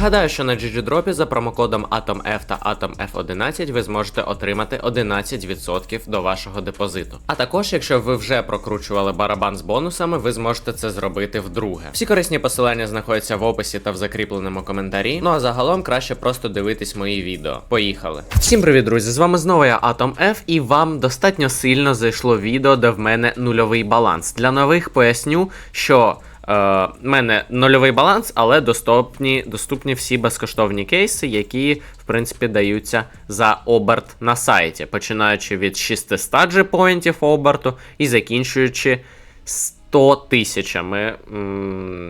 Нагадаю, що на GGDrop за промокодом AtomF та AtomF11 ви зможете отримати 11% до вашого депозиту. А також, якщо ви вже прокручували барабан з бонусами, ви зможете це зробити вдруге. Всі корисні посилання знаходяться в описі та в закріпленому коментарі. Ну а загалом краще просто дивитись мої відео. Поїхали. Всім привіт, друзі! З вами знову я AtomF, і вам достатньо сильно зайшло відео, де в мене нульовий баланс. Для нових поясню, що. Е, в мене нульовий баланс, але доступні, доступні всі безкоштовні кейси, які, в принципі, даються за оберт на сайті, починаючи від 600 G-поінтів оберту і закінчуючи 100 тисячами,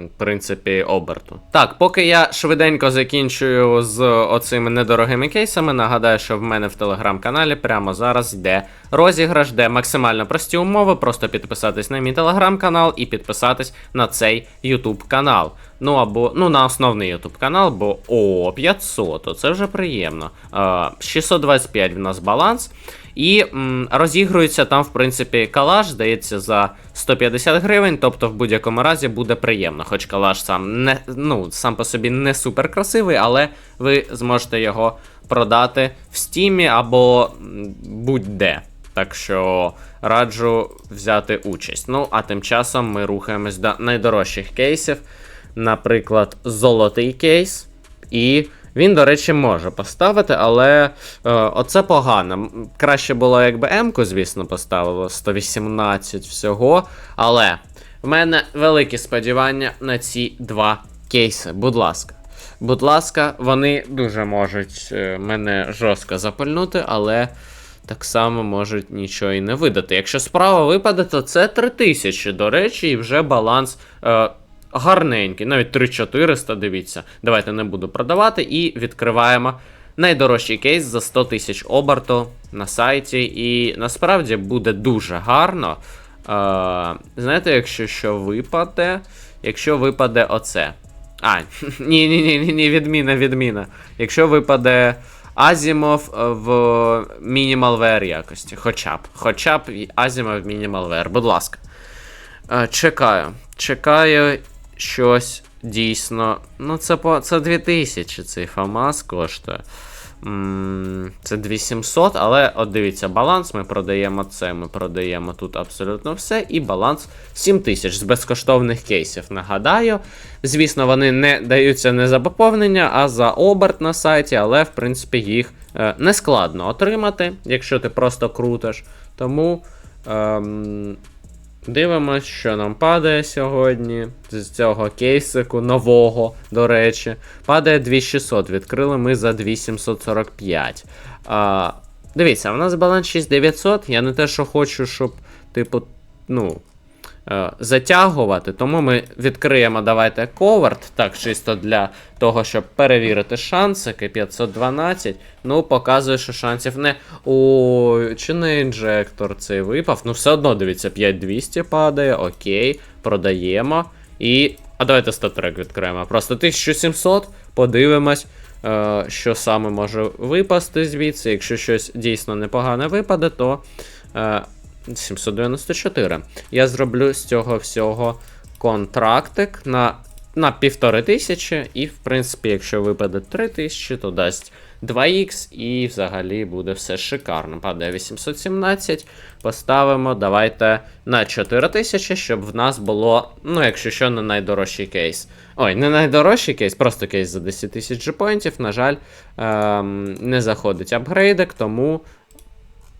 в принципі, оберту. Так, поки я швиденько закінчую з оцими недорогими кейсами, нагадаю, що в мене в телеграм-каналі прямо зараз йде розіграш, де максимально прості умови, просто підписатись на мій телеграм-канал і підписатись на цей ютуб канал. Ну або ну на основний ютуб канал, бо о, 500, то це вже приємно. Е, 625 в нас баланс. І м, розігрується там, в принципі, калаш, здається, за 150 гривень, тобто в будь-якому разі буде приємно. Хоч калаш сам не ну, сам по собі не супер красивий, але ви зможете його продати в стімі або будь-де. Так що раджу взяти участь. Ну, а тим часом ми рухаємось до найдорожчих кейсів. Наприклад, золотий кейс. І він, до речі, може поставити, але е, оце погано. Краще було, якби М-ку, звісно, поставило 118 всього. Але в мене великі сподівання на ці два кейси. Будь ласка. Будь ласка, вони дуже можуть е, мене жорстко запальнути, але так само можуть нічого і не видати. Якщо справа випаде, то це 3000, до речі, і вже баланс. Е, гарненький, навіть 3400, дивіться. Давайте не буду продавати. І відкриваємо найдорожчий кейс за 100 тисяч оберту на сайті. І насправді буде дуже гарно. Е, знаєте, якщо що випаде, якщо випаде оце. А, ні, ні, ні, ні, відміна, відміна. Якщо випаде Азімов е, в Wear якості. Хоча б. Хоча б Азімов в Wear, будь ласка. Е, Чекаю. Чекаю щось дійсно. Ну, це по це 2000 цей ФАМАС коштує. Це 2700, але от дивіться, баланс ми продаємо це, ми продаємо тут абсолютно все. І баланс 7000 з безкоштовних кейсів. Нагадаю. Звісно, вони не даються не за поповнення, а за оберт на сайті, але в принципі їх е, не складно отримати, якщо ти просто крутиш. Тому. Ем, Дивимось, що нам падає сьогодні з цього кейсику нового, до речі. Падає 2600, відкрили ми за 2745. А, Дивіться, у нас баланс 6900. Я не те, що хочу, щоб, типу, ну. Е, Затягувати, тому ми відкриємо давайте коверт, так, чисто для того, щоб перевірити шансики. 512. Ну, показує, що шансів не. О, чи не інжектор цей випав? Ну, все одно дивіться, 5200 падає, окей, продаємо. І. А давайте статрек відкриємо. Просто 1700, подивимось, е, що саме може випасти звідси. Якщо щось дійсно непогане випаде, то. Е, 794. Я зроблю з цього всього контрактик на на півтори тисячі, і, в принципі, якщо випаде 3 тисячі, то дасть 2х, і взагалі буде все шикарно. Падає 817. Поставимо, давайте на 4 тисячі, щоб в нас було, ну, якщо що, не найдорожчий кейс. Ой, не найдорожчий кейс, просто кейс за 10 тисяч джепоінтів, на жаль, ем, не заходить апгрейдик, тому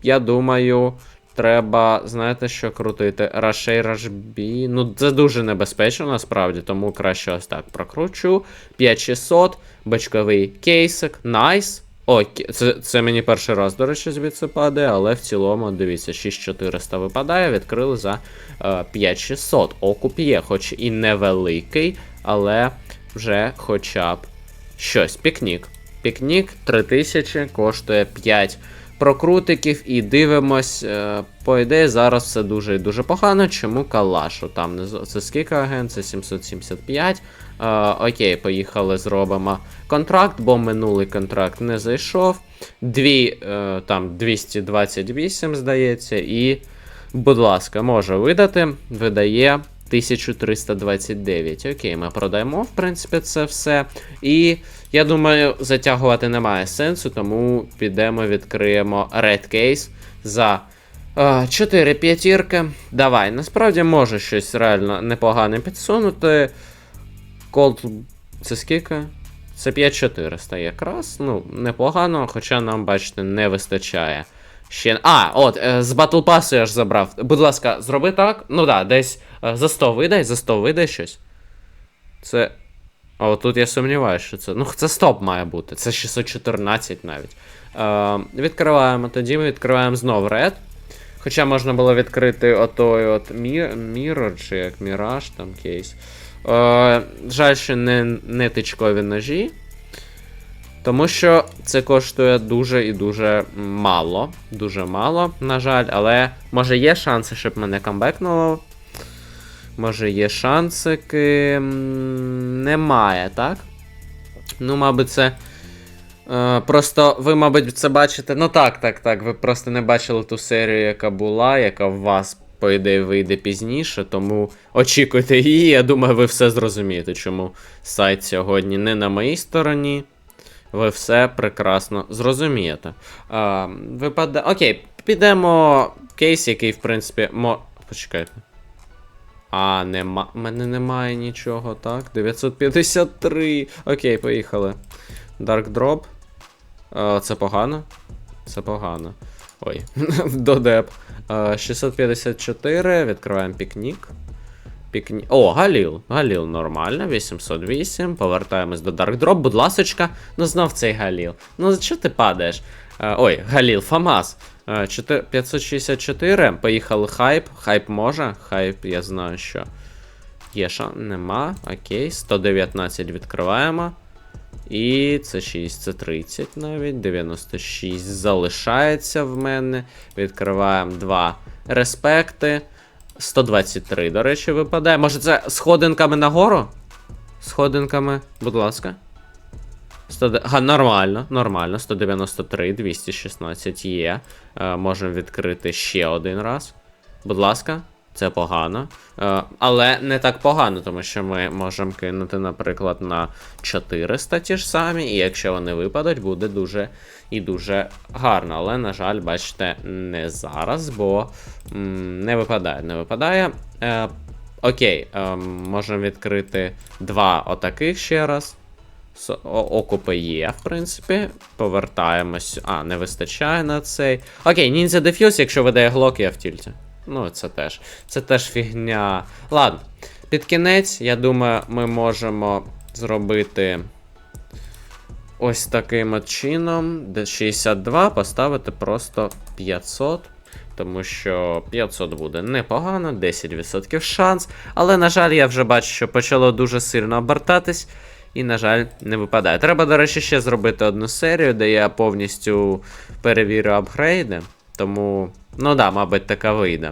я думаю. Треба, знаєте, що крутити? Рашей Рашбі. Ну, це дуже небезпечно насправді, тому краще ось так прокручу. 5600, бачковий кейсик, найс. О, це, це мені перший раз, до речі, звідси падає, але в цілому, дивіться, 6400 випадає, відкрили за е, 5600. Окуп є, хоч і невеликий, але вже хоча б щось. Пікнік. Пікнік 3000 коштує 5 прокрутиків і дивимось. е, По ідеї, зараз все дуже і дуже погано. Чому калашу? Там це скільки агент? Це 775. Е, окей, поїхали, зробимо контракт, бо минулий контракт не зайшов. Дві, е, там 228, здається, і, будь ласка, може видати. Видає 1329. Окей, ми продаємо, в принципі, це все. І я думаю, затягувати немає сенсу, тому підемо, відкриємо Red Case за. 4 п'ятірки. Давай, насправді може щось реально непогане підсунути. Колд. Це скільки? Це 5400 якраз. Ну, непогано, хоча нам, бачите, не вистачає. Ще. А, от, е, з Battle Pass я ж забрав. Будь ласка, зроби так. Ну да, десь е, за 100 видай, за 100 видай щось. Це. А от тут я сумніваюся, що це. Ну, це стоп має бути. Це 614 навіть. Е, відкриваємо тоді, ми відкриваємо знову Red. Хоча можна було відкрити отой от Мір, чи як Міраж, там кейс. Е, жаль, що не нитичкові ножі. Тому що це коштує дуже і дуже мало. Дуже мало, на жаль, але може є шанси, щоб мене камбекнуло. Може є шансики. Немає, так? Ну, мабуть, це. Е, просто ви, мабуть, це бачите. Ну так, так, так. Ви просто не бачили ту серію, яка була, яка в вас, по ідеї, вийде пізніше, тому очікуйте її. Я думаю, ви все зрозумієте, чому сайт сьогодні не на моїй стороні. Ви все прекрасно зрозумієте. А, випаде... Окей, підемо кейс, який, в принципі, мо. Почекайте. А, нема. У мене немає нічого, так? 953. Окей, поїхали. Dark Drop. А, це погано. Це погано. Ой, додеп. 654. Відкриваємо пікнік. Пікні... О, Галіл. Галіл нормально, 808. Повертаємось до Drop, будь ласочка. Ну знов цей Галіл. Ну що ти падаєш? Е, ой, Галіл, Фамас. Е, 4... 564. Поїхали хайп. Хайп може. Хайп, я знаю, що. Є шанс. Нема. Окей. 119 відкриваємо. І це 6, це 30 навіть. 96 залишається в мене. Відкриваємо 2 респекти. 123, до речі, випадає. Може це сходинками нагору? Сходинками, будь ласка. 100... Га, нормально, нормально. 193, 216 є. Е, можемо відкрити ще один раз. Будь ласка, це погано. Е, але не так погано, тому що ми можемо кинути, наприклад, на 400 ті ж самі, і якщо вони випадуть, буде дуже і дуже гарно. Але, на жаль, бачите, не зараз, бо не випадає. Не випадає. Е, окей, е, можемо відкрити два отаких ще раз. Окупи є, в принципі. Повертаємось. А, не вистачає на цей. Окей, Ninja Defuse, якщо видає глок, я в тільті. Ну, це теж. Це теж фігня. Ладно. Під кінець, я думаю, ми можемо зробити ось таким от чином. Де 62 поставити просто 500. Тому що 500 буде непогано, 10% шанс. Але, на жаль, я вже бачу, що почало дуже сильно обертатись. І, на жаль, не випадає. Треба, до речі, ще зробити одну серію, де я повністю перевірю апгрейди. Тому, ну да, мабуть, така вийде.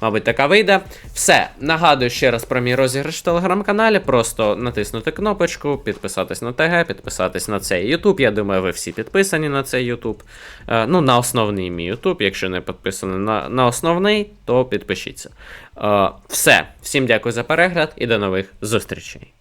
Мабуть, така вийде. Все. Нагадую ще раз про мій розіграш в телеграм-каналі. Просто натиснути кнопочку, підписатись на ТГ, підписатись на цей YouTube. Я думаю, ви всі підписані на цей YouTube. Е, ну, на основний мій YouTube. Якщо не підписані на, на основний, то підпишіться. Е, все. Всім дякую за перегляд і до нових зустрічей.